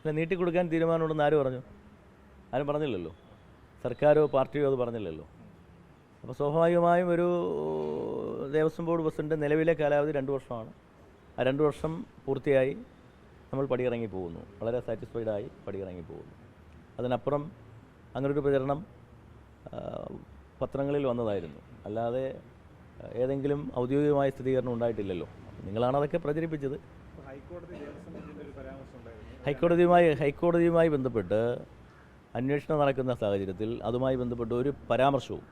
അല്ല നീട്ടിക്കൊടുക്കാൻ തീരുമാനമുണ്ടെന്ന് ആര് പറഞ്ഞു? ആരും പറഞ്ഞില്ലല്ലോ. സർക്കാരോ പാർട്ടിയോ അത് പറഞ്ഞില്ലല്ലോ. അപ്പോൾ സ്വാഭാവികമായും ഒരു ദേവസ്വം ബോർഡ് പ്രസിഡന്റ് നിലവിലെ കാലാവധി രണ്ട് വർഷമാണ്. ആ രണ്ട് വർഷം പൂർത്തിയായി നമ്മൾ പടിയിറങ്ങി പോകുന്നു. വളരെ സാറ്റിസ്ഫൈഡ് ആയി പടിയിറങ്ങി പോകുന്നു. അതിനപ്പുറം അങ്ങനൊരു പ്രചരണം പത്രങ്ങളിൽ വന്നതായിരുന്നു. അല്ലാതെ ഏതെങ്കിലും ഔദ്യോഗികമായ സ്ഥിരീകരണം ഉണ്ടായിട്ടില്ലല്ലോ. നിങ്ങളാണ് അതൊക്കെ പ്രചരിപ്പിച്ചത്. ഹൈക്കോടതി ദേവസ്വം ബോർഡിന്റെ ഒരു പരാമർശം ഉണ്ടായിരുന്നു ഹൈക്കോടതിയുമായി ഹൈക്കോടതിയുമായി ബന്ധപ്പെട്ട് അന്വേഷണം നടക്കുന്ന സാഹചര്യത്തിൽ അതുമായി ബന്ധപ്പെട്ട് ഒരു പരാമർശവും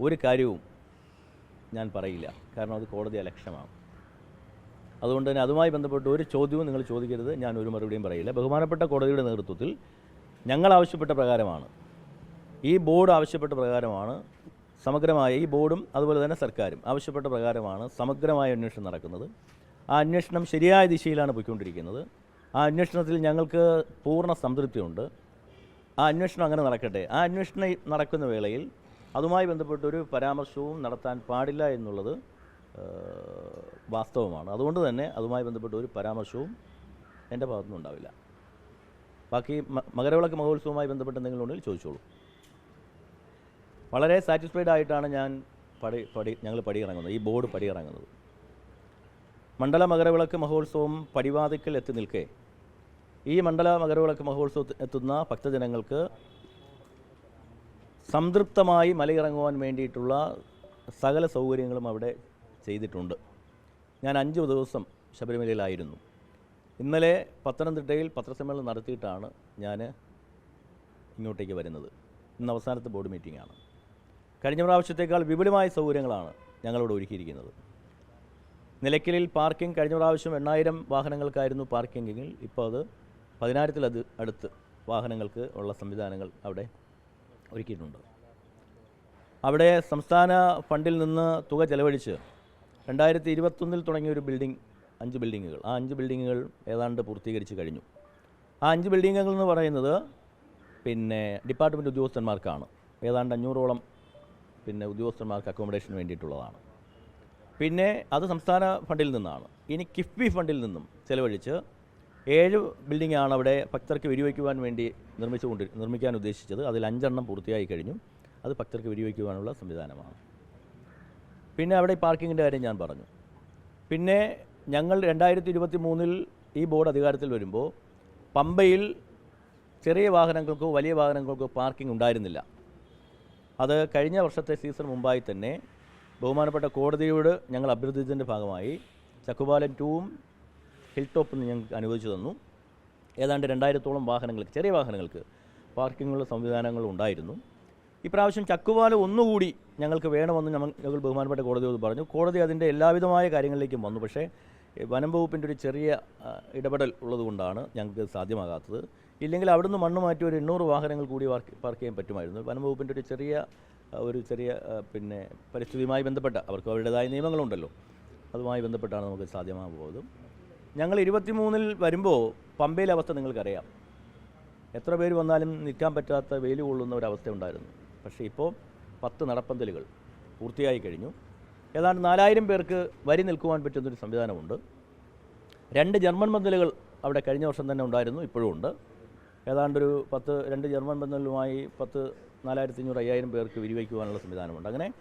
ഒരു കാര്യവും ഞാൻ പറയില്ല. കാരണം അത് കോടതി അലക്ഷ്യമാണ്. അതുകൊണ്ട് തന്നെ അതുമായി ബന്ധപ്പെട്ട് ഒരു ചോദ്യവും നിങ്ങൾ ചോദിക്കരുത്. ഞാൻ ഒരു മറുപടിയും പറയില്ല. ബഹുമാനപ്പെട്ട കോടതിയുടെ നേതൃത്വത്തിൽ ഞങ്ങൾ ആവശ്യപ്പെട്ട പ്രകാരമാണ്. ഈ ബോർഡ് ആവശ്യപ്പെട്ട പ്രകാരമാണ് സമഗ്രമായ ഈ ബോർഡും അതുപോലെ തന്നെ സർക്കാരും ആവശ്യപ്പെട്ട പ്രകാരമാണ് സമഗ്രമായ അന്വേഷണം നടക്കുന്നത്. ആ അന്വേഷണം ശരിയായ ദിശയിലാണ് പോയിക്കൊണ്ടിരിക്കുന്നത്. ആ അന്വേഷണത്തിൽ ഞങ്ങൾക്ക് പൂർണ സംതൃപ്തിയുണ്ട്. ആ അന്വേഷണം അങ്ങനെ നടക്കട്ടെ. ആ അന്വേഷണം നടക്കുന്ന വേളയിൽ അതുമായി ബന്ധപ്പെട്ടൊരു പരാമർശവും നടത്താൻ പാടില്ല എന്നുള്ളത് വാസ്തവമാണ്. അതുകൊണ്ട് തന്നെ അതുമായി ബന്ധപ്പെട്ട ഒരു പരാമർശവും എന്റെ ഭാഗത്തുനിന്ന് ഉണ്ടാവില്ല. ബാക്കി മകരവിളക്ക് മഹോത്സവവുമായി ബന്ധപ്പെട്ട് എന്തെങ്കിലും ഉണ്ടെങ്കിൽ ചോദിച്ചോളൂ. വളരെ സാറ്റിസ്ഫൈഡ് ആയിട്ടാണ് ഞാൻ പടി പടി ഞങ്ങൾ പടിയിറങ്ങുന്നത്. ഈ ബോർഡ് പടിയിറങ്ങുന്നത്. മണ്ഡല മകരവിളക്ക് മഹോത്സവം പടിവാതിക്കൽ എത്തി നിൽക്കെ ഈ മണ്ഡല മകരവിളക്ക് മഹോത്സവത്തിൽ എത്തുന്ന ഭക്തജനങ്ങൾക്ക് സംതൃപ്തമായി മലയിറങ്ങുവാൻ വേണ്ടിയിട്ടുള്ള സകല സൗകര്യങ്ങളും അവിടെ ചെയ്തിട്ടുണ്ട്. ഞാൻ അഞ്ച് ദിവസം ശബരിമലയിലായിരുന്നു. ഇന്നലെ പത്തനംതിട്ടയിൽ പത്രസമ്മേളനം നടത്തിയിട്ടാണ് ഞാൻ ഇങ്ങോട്ടേക്ക് വരുന്നത്. ഇന്ന് അവസാനത്തെ ബോർഡ് മീറ്റിംഗാണ് കഴിഞ്ഞ പ്രാവശ്യത്തേക്കാൾ വിപുലമായ സൗകര്യങ്ങളാണ് ഞങ്ങളിവിടെ ഒരുക്കിയിരിക്കുന്നത്. നിലയ്ക്കലിൽ പാർക്കിംഗ് കഴിഞ്ഞ പ്രാവശ്യം എണ്ണായിരം വാഹനങ്ങൾക്കായിരുന്നു പാർക്കിംഗിൽ. ഇപ്പോൾ അത് പതിനായിരത്തിലത് അടുത്ത് വാഹനങ്ങൾക്ക് ഉള്ള സംവിധാനങ്ങൾ അവിടെ ഒരുക്കിയിട്ടുണ്ട്. അവിടെ സംസ്ഥാന ഫണ്ടിൽ നിന്ന് തുക ചെലവഴിച്ച് രണ്ടായിരത്തി ഇരുപത്തൊന്നിൽ തുടങ്ങിയ ഒരു ബിൽഡിംഗ് അഞ്ച് ബിൽഡിങ്ങുകൾ. ആ അഞ്ച് ബിൽഡിങ്ങുകൾ ഏതാണ്ട് പൂർത്തീകരിച്ച് കഴിഞ്ഞു. ആ അഞ്ച് ബിൽഡിങ്ങുകൾ എന്ന് പറയുന്നത് പിന്നെ ഡിപ്പാർട്ട്മെന്റ് ഉദ്യോഗസ്ഥന്മാർക്കാണ്. ഏതാണ്ട് അഞ്ഞൂറോളം പിന്നെ ഉദ്യോഗസ്ഥന്മാർക്ക് അക്കോമഡേഷന് വേണ്ടിയിട്ടുള്ളതാണ്. പിന്നെ അത് സംസ്ഥാന ഫണ്ടിൽ നിന്നാണ്. ഇനി കിഫ്ബി ഫണ്ടിൽ നിന്നും ചെലവഴിച്ച് ഏഴ് ആണ് അവിടെ ഭക്തർക്ക് വെടിവയ്ക്കുവാൻ വേണ്ടി നിർമ്മിച്ചുകൊണ്ട് നിർമ്മിക്കാൻ ഉദ്ദേശിച്ചത്. അതിൽ അഞ്ചെണ്ണം പൂർത്തിയായി കഴിഞ്ഞു. അത് ഭക്തർക്ക് വെടിവയ്ക്കുവാനുള്ള സംവിധാനമാണ്. പിന്നെ അവിടെ പാർക്കിങ്ങിന്റെ കാര്യം ഞാൻ പറഞ്ഞു. പിന്നെ ഞങ്ങൾ രണ്ടായിരത്തി ഇരുപത്തി മൂന്നിൽ ഈ ബോർഡ് അധികാരത്തിൽ വരുമ്പോൾ പമ്പയിൽ ചെറിയ വാഹനങ്ങൾക്കോ വലിയ വാഹനങ്ങൾക്കോ പാർക്കിംഗ് ഉണ്ടായിരുന്നില്ല. അത് കഴിഞ്ഞ വർഷത്തെ സീസൺ മുമ്പായി തന്നെ ബഹുമാനപ്പെട്ട കോടതിയോട് ഞങ്ങൾ അഭ്യർത്ഥിച്ചതിന്റെ ഭാഗമായി ചക്കുപാലൻ ടൂവും ഹിൽ ടോപ്പിൽ നിന്ന് ഞങ്ങൾക്ക് അനുവദിച്ചു തന്നു. ഏതാണ്ട് രണ്ടായിരത്തോളം വാഹനങ്ങൾക്ക് ചെറിയ വാഹനങ്ങൾക്ക് പാർക്കിങ്ങുള്ള സംവിധാനങ്ങൾ ഉണ്ടായിരുന്നു. ഇപ്രാവശ്യം ചക്കുപാലം ഒന്നുകൂടി ഞങ്ങൾക്ക് വേണമെന്ന് ഞങ്ങൾ ബഹുമാനപ്പെട്ട കോടതിയോട് പറഞ്ഞു. കോടതി അതിന്റെ എല്ലാവിധമായ കാര്യങ്ങളിലേക്കും വന്നു. പക്ഷേ വനം വകുപ്പിന്റെ ഒരു ചെറിയ ഇടപെടൽ ഉള്ളതുകൊണ്ടാണ് ഞങ്ങൾക്ക് സാധ്യമാകാത്തത്. ഇല്ലെങ്കിൽ അവിടുന്ന് മണ്ണ് മാറ്റി ഒരു എണ്ണൂറ് വാഹനങ്ങൾ കൂടി പാർക്ക് ചെയ്യാൻ പറ്റുമായിരുന്നു. വനം വകുപ്പിന്റെ ഒരു ചെറിയ ഒരു ചെറിയ പിന്നെ പരിസ്ഥിതിയുമായി ബന്ധപ്പെട്ട അവർക്ക് അവരുടേതായ നിയമങ്ങളുണ്ടല്ലോ. അതുമായി ബന്ധപ്പെട്ടാണ് നമുക്ക് സാധ്യമാകുന്നത്. ഞങ്ങൾ ഇരുപത്തിമൂന്നിൽ വരുമ്പോൾ പമ്പയിലെ അവസ്ഥ നിങ്ങൾക്കറിയാം. എത്ര പേര് വന്നാലും നിൽക്കാൻ പറ്റാത്ത വെയിൽ കൊള്ളുന്ന ഒരവസ്ഥ ഉണ്ടായിരുന്നു. പക്ഷേ ഇപ്പോൾ പത്ത് നടപ്പന്തലുകൾ പൂർത്തിയായി കഴിഞ്ഞു. ഏതാണ്ട് നാലായിരം പേർക്ക് വരി നിൽക്കുവാൻ പറ്റുന്നൊരു സംവിധാനമുണ്ട്. രണ്ട് ജർമ്മൻ പന്തലുകൾ അവിടെ കഴിഞ്ഞ വർഷം തന്നെ ഉണ്ടായിരുന്നു ഇപ്പോഴും ഉണ്ട്. ഏതാണ്ടൊരു പത്ത് രണ്ട് ജർമ്മൻ പന്തലുമായി പത്ത് നാലായിരത്തി അഞ്ഞൂറ് അയ്യായിരം പേർക്ക് വിരിവയ്ക്കുവാനുള്ള സംവിധാനമുണ്ട്. അങ്ങനെ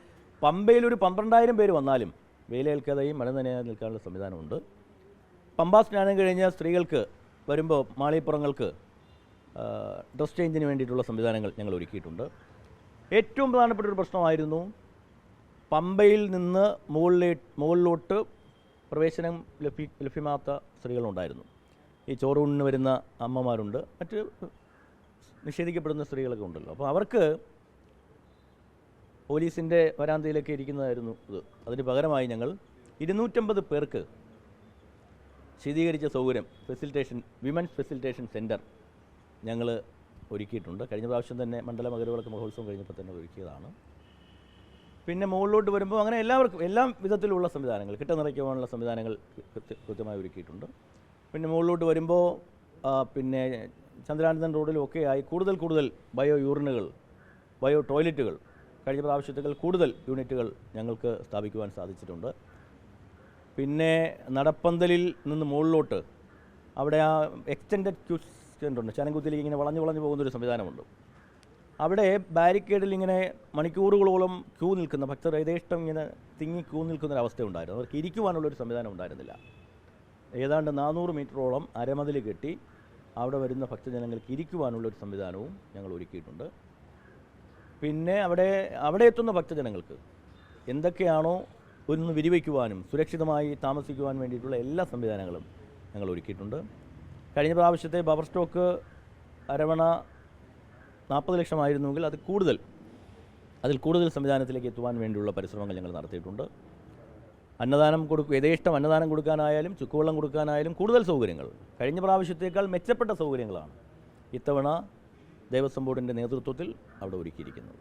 പമ്പയിൽ ഒരു പന്ത്രണ്ടായിരം പേര് വന്നാലും വെയിലേൽക്കാതെയും മഴ നനയാതെ നിൽക്കാനുള്ള സംവിധാനമുണ്ട്. പമ്പാ സ്നാനം കഴിഞ്ഞ സ്ത്രീകൾക്ക് വരുമ്പോൾ മാളിപ്പുറങ്ങൾക്ക് ഡ്രസ് ചേഞ്ചിന് വേണ്ടിയിട്ടുള്ള സംവിധാനങ്ങൾ ഞങ്ങൾ ഒരുക്കിയിട്ടുണ്ട്. ഏറ്റവും പ്രധാനപ്പെട്ട ഒരു പ്രശ്നമായിരുന്നു പമ്പയിൽ നിന്ന് മുകളിലേ മുകളിലോട്ട് പ്രവേശനം ലഭ്യ ലഭ്യമാകാത്ത സ്ത്രീകളുണ്ടായിരുന്നു. ഈ ചോറൂണിന് വരുന്ന അമ്മമാരുണ്ട്. മറ്റ് നിഷേധിക്കപ്പെടുന്ന സ്ത്രീകളൊക്കെ ഉണ്ടല്ലോ. അപ്പോൾ അവർക്ക് പോലീസിന്റെ വരാന്തയിലൊക്കെ ഇരിക്കുന്നതായിരുന്നു ഇത്. അതിന് പകരമായി ഞങ്ങൾ ഇരുന്നൂറ്റമ്പത് പേർക്ക് ശീതീകരിച്ച സൗകര്യം ഫെസിലിറ്റേഷൻ വിമൻസ് ഫെസിലിറ്റേഷൻ സെന്റർ ഞങ്ങൾ ഒരുക്കിയിട്ടുണ്ട്. കഴിഞ്ഞ പ്രാവശ്യം തന്നെ മണ്ഡല മകരവിളക്ക് മഹോത്സവം കഴിഞ്ഞപ്പോൾ തന്നെ ഒരുക്കിയതാണ്. പിന്നെ മുകളിലോട്ട് വരുമ്പോൾ അങ്ങനെ എല്ലാവർക്കും എല്ലാ വിധത്തിലുള്ള സംവിധാനങ്ങൾ കിട്ട നിറയ്ക്കുവാനുള്ള സംവിധാനങ്ങൾ കൃത്യമായി ഒരുക്കിയിട്ടുണ്ട്. പിന്നെ മുകളിലോട്ട് വരുമ്പോൾ പിന്നെ ചന്ദ്രാനന്ദൻ റോഡിലും ഒക്കെ ആയി കൂടുതൽ കൂടുതൽ ബയോ യൂറിനുകൾ ബയോ ടോയ്ലറ്റുകൾ കഴിഞ്ഞ പ്രാവശ്യത്തേക്കാൾ കൂടുതൽ യൂണിറ്റുകൾ ഞങ്ങൾക്ക് സ്ഥാപിക്കുവാൻ സാധിച്ചിട്ടുണ്ട്. പിന്നെ നടപ്പന്തലിൽ നിന്ന് മുകളിലോട്ട് അവിടെ ആ എക്സ്റ്റൻഡ് ക്യൂ ഉണ്ട്. ശനകുത്തിലേക്ക് ഇങ്ങനെ വളഞ്ഞു വളഞ്ഞു പോകുന്നൊരു സംവിധാനമുണ്ട്. അവിടെ ബാരിക്കേഡിൽ ഇങ്ങനെ മണിക്കൂറുകളോളം ക്യൂ നിൽക്കുന്ന ഭക്തർ യഥേഷ്ടം ഇങ്ങനെ തിങ്ങി ക്യൂ ഒരു ഉണ്ടായിരുന്നു അവർക്ക് ഇരിക്കുവാനുള്ളൊരു സംവിധാനം ഉണ്ടായിരുന്നില്ല. ഏതാണ്ട് നാനൂറ് മീറ്ററോളം അരമതിൽ കെട്ടി അവിടെ വരുന്ന ഭക്തജനങ്ങൾക്ക് ഇരിക്കുവാനുള്ളൊരു സംവിധാനവും ഞങ്ങൾ ഒരുക്കിയിട്ടുണ്ട്. പിന്നെ അവിടെ അവിടെ എത്തുന്ന ഭക്തജനങ്ങൾക്ക് എന്തൊക്കെയാണോ ഒന്ന് വിരിവയ്ക്കുവാനും സുരക്ഷിതമായി താമസിക്കുവാൻ വേണ്ടിയിട്ടുള്ള എല്ലാ സംവിധാനങ്ങളും ഞങ്ങൾ ഒരുക്കിയിട്ടുണ്ട്. കഴിഞ്ഞ പ്രാവശ്യത്തെ ബവർ സ്റ്റോക്ക് അരവണ നാൽപ്പത് ലക്ഷമായിരുന്നുവെങ്കിൽ അത് കൂടുതൽ അതിൽ കൂടുതൽ സംവിധാനത്തിലേക്ക് എത്തുവാൻ വേണ്ടിയുള്ള പരിശ്രമങ്ങൾ ഞങ്ങൾ നടത്തിയിട്ടുണ്ട്. അന്നദാനം കൊടുക്കുക യഥേഷ്ടം അന്നദാനം കൊടുക്കാനായാലും ചുക്കുവെള്ളം കൊടുക്കാനായാലും കൂടുതൽ സൗകര്യങ്ങൾ. കഴിഞ്ഞ പ്രാവശ്യത്തേക്കാൾ മെച്ചപ്പെട്ട സൗകര്യങ്ങളാണ് ഇത്തവണ ദേവസ്വം ബോർഡിന്റെ നേതൃത്വത്തിൽ അവിടെ ഒരുക്കിയിരിക്കുന്നത്.